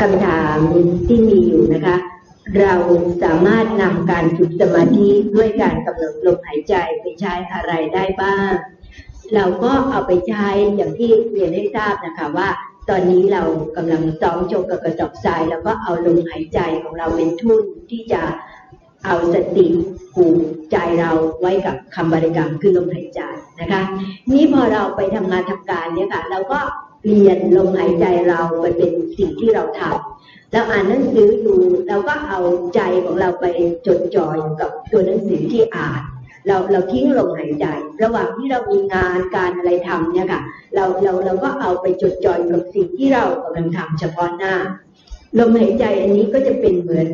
คำถามที่มีอยู่นะคะ เราสามารถนำการฝึกสมาธิด้วยการกำหนดลมหายใจไปใช้อะไรได้บ้าง เราก็เอาไปใช้อย่างที่เรียนให้ทราบนะคะว่าตอนนี้เรากำลังซ้อมโจกกับกระสอบทรายแล้วก็เอาลมหายใจของเราเป็นทุนที่จะเอาสติผูกใจเราไว้กับคำบริกรรมคือลมหายใจนะคะ นี้พอเราไปทำงานทำการเนี่ยค่ะ เราก็ เปลี่ยนลมหายใจเราไปเป็นสิ่งที่เราทำแล้วอ่านหนังสืออยู่เราก็เอาใจของเราไปจดจ่ออยู่กับตัวหนังสือที่อ่าน เราเราทิ้งลมหายใจ ระหว่างที่เรามีงานการอะไรทำเนี่ยค่ะ เราเราเราก็เอาไปจดจ่ออยู่กับสิ่งที่เรากำลังทำเฉพาะหน้าลมหายใจอันนี้ก็จะเป็นเหมือน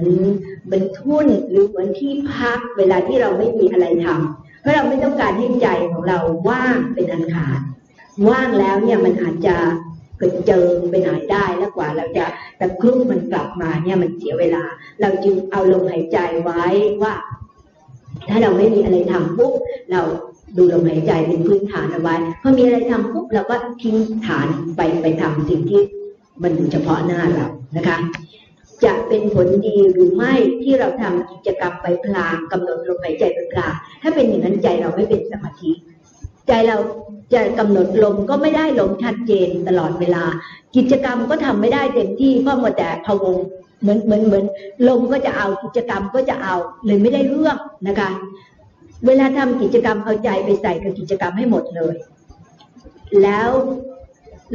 เหมือนทุ่นหรือเหมือนที่พักเวลาที่เราไม่มีอะไรทำเพราะเราไม่ต้องการให้ใจของเราว่างเป็นอันขาด ว่างแล้วเนี่ยมันอาจจะเกิดเจิงไปไหนได้แล้วกว่าเราจะตะครุบมันกลับมาเนี่ยมันเสียเวลา เราจึงเอาลมหายใจไว้ว่า ถ้าเราไม่มีอะไรทำปุ๊บเราดูลมหายใจเป็นพื้นฐานเอาไว้พอมีอะไรทำปุ๊บเราก็ทิ้งฐานไปไปทำสิ่งที่มันเฉพาะหน้าเรานะคะ จะเป็นผลดีหรือไม่ที่เราทำกิจกรรมไปพลางกำหนดลมหายใจไปพลางถ้าเป็นอย่างนั้นใจเราไม่เป็นสมาธิ ใจเราจะกำหนดลมก็ไม่ได้ลมชัดเจนตลอดเวลา กิจกรรมก็ทำไม่ได้เต็มที่เพราะมัวแต่พะวงเหมือนเหมือนเหมือนลมก็จะเอากิจกรรมก็จะเอาเลยไม่ได้เรื่องนะคะ เวลาทำกิจกรรมเอาใจไปใส่กับกิจกรรมให้หมดเลย แล้ว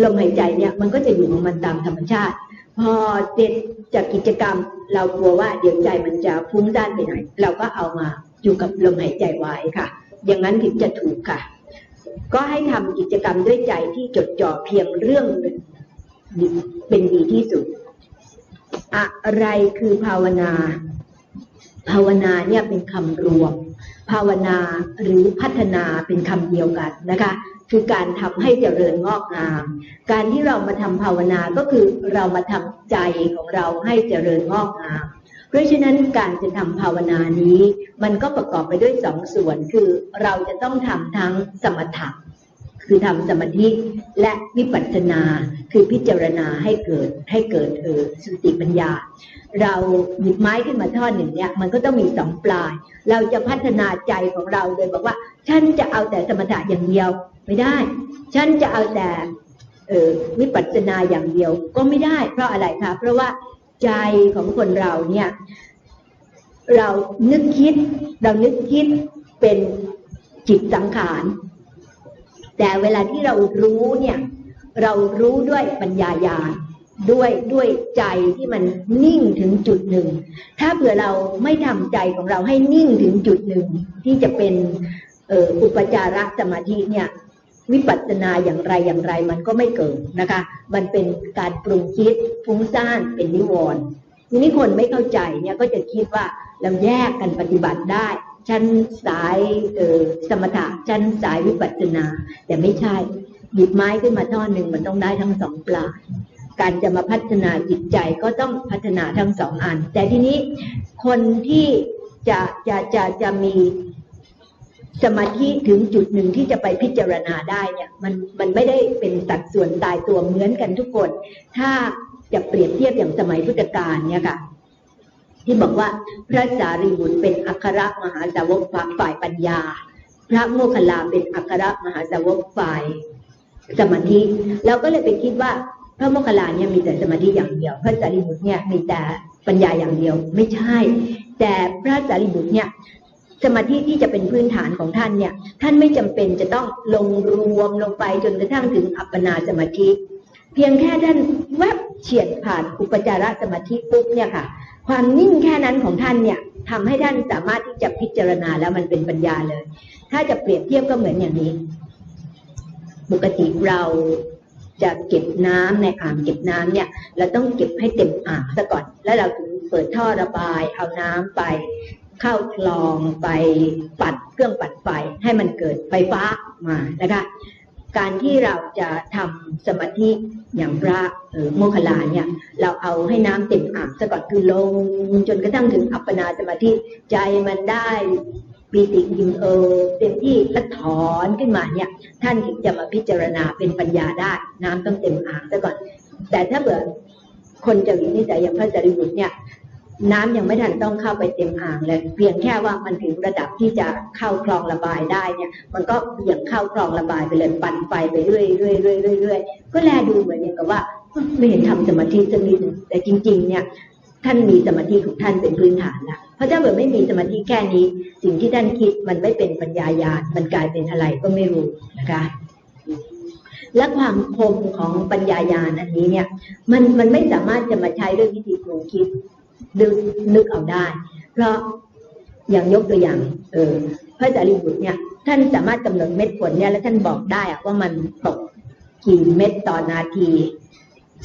ลมหายใจเนี่ยมันก็จะอยู่ของมันตามธรรมชาติ พอเสร็จจากกิจกรรม เรากลัวว่าเดี๋ยวใจมันจะฟุ้งซ่านไปไหน เราก็เอามาอยู่กับลมหายใจไว้ค่ะ อย่างนั้นถึงจะถูกค่ะ ก็ให้ทำกิจกรรมด้วยใจที่จดจ่อเพียงเรื่องหนึ่งเป็นดีที่สุด อะไรคือภาวนา ภาวนาเนี่ยเป็นคำรวม ภาวนาหรือพัฒนาเป็นคำเดียวกันนะคะคือการทำให้เจริญงอกงาม การที่เรามาทำภาวนาก็คือเรามาทำใจของเราให้เจริญงอกงาม เพราะฉะนั้นการจะทำภาวนานี้ มันก็ประกอบไปด้วยสองส่วนคือเราจะต้องทำทั้งสมถะคือทำสมาธิและวิปัสสนาคือพิจารณาให้เกิดให้เกิดเออสติปัญญา เราหยิบไม้ขึ้นมาท่อนหนึ่งเนี่ยมันก็ต้องมีสองปลาย เราจะพัฒนาใจของเราโดยบอกว่า ฉันจะเอาแต่สมถะอย่างเดียวไม่ได้ ฉันจะเอาแต่วิปัสสนาอย่างเดียวก็ไม่ได้ เพราะอะไรคะเพราะว่า ใจของคนเราเนี่ย เรานึกคิด เรานึกคิดเป็นจิตสังขารแต่เวลาที่เรารู้เนี่ย เรารู้ด้วยปัญญาญาณด้วยด้วยใจที่มันนิ่งถึงจุดหนึ่ง ถ้าเผื่อเราไม่ทำใจของเราให้นิ่งถึงจุดหนึ่ง ที่จะเป็นอุปจาระสมาธิเนี่ย วิปัสสนาอย่างไรอย่างไรมันก็ไม่เกิดนะคะ มันเป็นการปรุงคิดฟุ้งซ่านเป็นนิวรณ์ทีนี้คนไม่เข้าใจเนี่ยก็จะคิดว่าเราแยกกันปฏิบัติได้ชั้นสายเออสมถะชั้นสายวิปัสสนา แต่ไม่ใช่หยิบไม้ขึ้นมาท่อนหนึ่งมันต้องได้ทั้งสองปลายการจะมาพัฒนาจิตใจก็ต้องพัฒนาทั้งสองอัน แต่ทีนี้คนที่จะจะจะจะมี สมาธิถึงจุดหนึ่งที่จะไปพิจารณาได้เนี่ยมันมันไม่ได้เป็นสัดส่วนตายตัวเหมือนกันทุกคน ถ้าจะเปรียบเทียบอย่างสมัยพุทธกาลเนี่ยค่ะ ที่บอกว่าพระสารีบุตรเป็นอัครมหาสาวกฝ่ายปัญญา พระโมคคัลลาเป็นอัครมหาสาวกฝ่ายสมาธิเราก็เลยไปคิดว่าพระโมคคัลลาเนี่ยมีแต่สมาธิอย่างเดียว พระสารีบุตรเนี่ยมีแต่ปัญญาอย่างเดียวไม่ใช่ แต่พระสารีบุตรเนี่ย สมาธิที่จะเป็นพื้นฐานของท่านเนี่ย ท่านไม่จำเป็นจะต้องลงรวมลงไปจนกระทั่งถึงอัปปนาสมาธิ เพียงแค่ท่านแวบเฉียดผ่านอุปจารสมาธิปุ๊บเนี่ยค่ะ ความนิ่งแค่นั้นของท่านเนี่ยทำให้ท่านสามารถที่จะพิจารณาแล้วมันเป็นปัญญาเลย ถ้าจะเปรียบเทียบก็เหมือนอย่างนี้ ปกติเราจะเก็บน้ำในอ่างเก็บน้ำเนี่ย เราต้องเก็บให้เต็มอ่างซะก่อน แล้วเราถึงเปิดท่อระบายเอาน้ำไป เข้าคลองไปปัดเครื่องปัดไฟให้มันเกิดไฟฟ้ามานะคะการที่เราจะทำสมาธิอย่างพระโมคคลาเนี่ยเราเอาให้น้ำเต็มอ่างซะก่อนคือลงจนกระทั่งถึงอัปปนาสมาธิใจมันได้ปีติยิมเออเต็มที่และถอนขึ้นมาเนี่ยท่านถึงจะมาพิจารณาเป็นปัญญาได้ น้ำต้องเต็มอ่างซะก่อน แต่ถ้าเบื่อคนจรินิสัยอย่างพระจริบุตรเนี่ย น้ำยังไม่ทันต้องเข้าไปเต็มอ่างเลย เพียงแค่ว่ามันถึงระดับที่จะเข้าคลองระบายได้เนี่ย มันก็อย่างเข้าคลองระบายไปเลยปั่นไฟไปเรื่อยเรื่อยเรื่อยเรื่อยก็แลดูเหมือนอย่างกับว่าไม่เห็นทำสมาธิสักนิดแต่จริง ๆ เนี่ยท่านมีสมาธิของท่านเป็นพื้นฐานแล้วเพราะถ้าเกิดไม่มีสมาธิแค่นี้ สิ่งที่ท่านคิดมันไม่เป็นปัญญาญาณมันกลายเป็นอะไรก็ไม่รู้นะคะและความคมของปัญญาญาณอันนี้เนี่ย มันมันไม่สามารถจะมาใช้ด้วยวิธีปรุงคิด นึกนึกเอาได้ เพราะอย่างยกตัวอย่าง เออพระจารีบุตรเนี่ย ท่านสามารถกำหนดเม็ดฝนเนี่ย แล้วท่านบอกได้อะว่ามันตกกี่เม็ดต่อนาที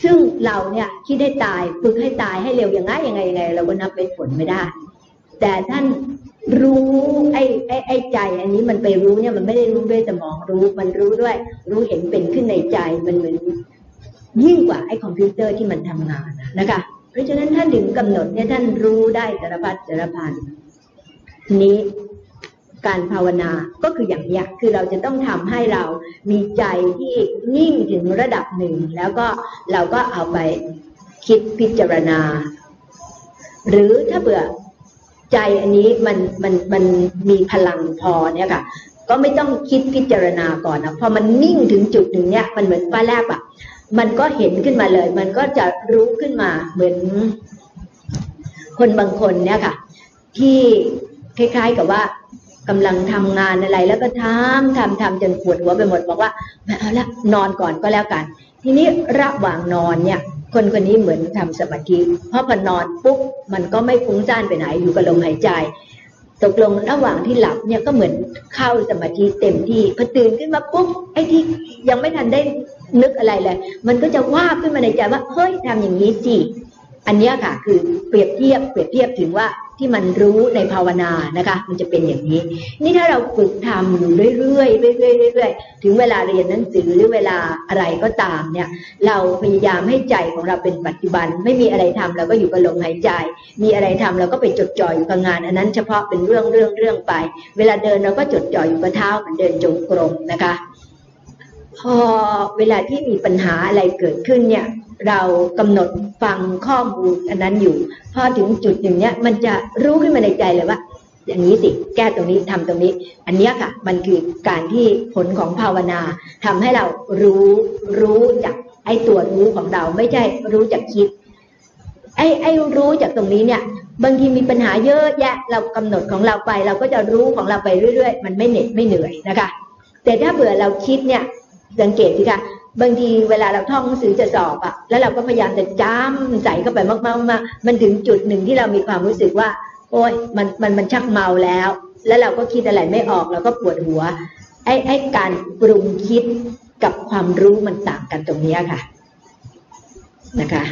ซึ่งเราเนี่ยคิดให้ตายฝึกให้ตายให้เร็วอย่างไงยังไงยังไง เราก็นับเม็ดฝนไม่ได้ แต่ท่านรู้ไอ้ไอ้ไอ้ใจ อันนี้มันไปรู้เนี่ยมันไม่ได้รู้ด้วยสมองรู้มันรู้ด้วย รู้เห็นเป็นขึ้นในใจมันเหมือนยิ่งกว่าไอ้คอมพิวเตอร์ที่มันทำงานนะคะ เพราะฉะนั้นท่านถึงกำหนดเนี่ยท่านรู้ได้สารพัดสารพันนี้การภาวนาก็คืออย่างนี้คือเราจะต้องทำให้เรามีใจที่นิ่งถึงระดับหนึ่ง แล้วก็เราก็เอาไปคิดพิจารณา หรือถ้าเบื่อใจอันนี้มันมันมันมีพลังพอเนี่ยค่ะ ก็ไม่ต้องคิดพิจารณาก่อนนะพอมันนิ่งถึงจุดหนึ่งเนี่ยมันเหมือนฟ้าแลบอะ มันก็เห็นขึ้นมาเลย มันก็จะรู้ขึ้นมาเหมือน คนบางคนเนี่ยค่ะ ที่คล้าย ๆกับว่ากำลังทำงานอะไร แล้วก็ทำทำทำจนปวดหัวไปหมดบอกว่าเอาละนอนก่อนก็แล้วกัน ทีนี้ระหว่างนอนเนี่ย คนคนนี้เหมือนทำสมาธิเพราะพอนอนปุ๊บมันก็ไม่ฟุ้งซ่านไปไหนอยู่กับลมหายใจ ตกลงระหว่างที่หลับเนี่ยก็เหมือนเข้าสมาธิเต็มที่พอตื่นขึ้นมาปุ๊บไอ้ที่ยังไม่ทันได้ นึกอะไรเลย มันก็จะว่าขึ้นมาในใจว่าเฮ้ยทำอย่างนี้สิอันนี้ค่ะ คือเปรียบเทียบเปรียบเทียบถึงว่าที่มันรู้ในภาวนานะคะ มันจะเป็นอย่างนี้ นี่ถ้าเราฝึกทำอยู่เรื่อยๆเรื่อยๆเรื่อยๆถึงเวลาเรียนหนังสือหรือเวลาอะไรก็ตามเนี่ย เราพยายามให้ใจของเราเป็นปัจจุบัน ไม่มีอะไรทำเราก็อยู่กับลมหายใจ มีอะไรทำเราก็ไปจดจ่ออยู่กับงาน อันนั้นเฉพาะเป็นเรื่องเรื่องเรื่องไป เวลาเดินเราก็จดจ่ออยู่กับเท้าเหมือนเดินจงกรมนะคะ พอเวลาที่มีปัญหาอะไรเกิดขึ้นเนี่ยเรากำหนดฟังข้อมูลอันนั้นอยู่ พอถึงจุดหนึ่งเนี้ยมันจะรู้ขึ้นมาในใจเลยว่า อย่างนี้สิแก้ตรงนี้ทำตรงนี้ อันนี้ค่ะ มันคือการที่ผลของภาวนาทำให้เรารู้รู้จากไอ้ตัวรู้ของเราไม่ใช่รู้จากคิด ไอ้ไอ้รู้จากตรงนี้เนี่ย บางทีมีปัญหาเยอะแยะเรากำหนดของเราไป เราก็จะรู้ของเราไปเรื่อย ๆ มันไม่เหน็ดไม่เหนื่อยนะคะ แต่ถ้าเบื่อเราคิดเนี่ย สังเกตสิคะบางทีเวลาเราท่องหนังสือจะสอบอะแล้วเราก็พยายามจะจ้ำใส่เข้าไปมากๆมันถึงจุดหนึ่งที่เรามีความรู้สึกว่า โอ้ยมันมันมันชักเมาแล้ว แล้วเราก็คิดอะไรไม่ออกเราก็ปวดหัว ไอ้ไอ้การปรุงคิดกับความรู้มันต่างกันตรงนี้ค่ะ นะคะ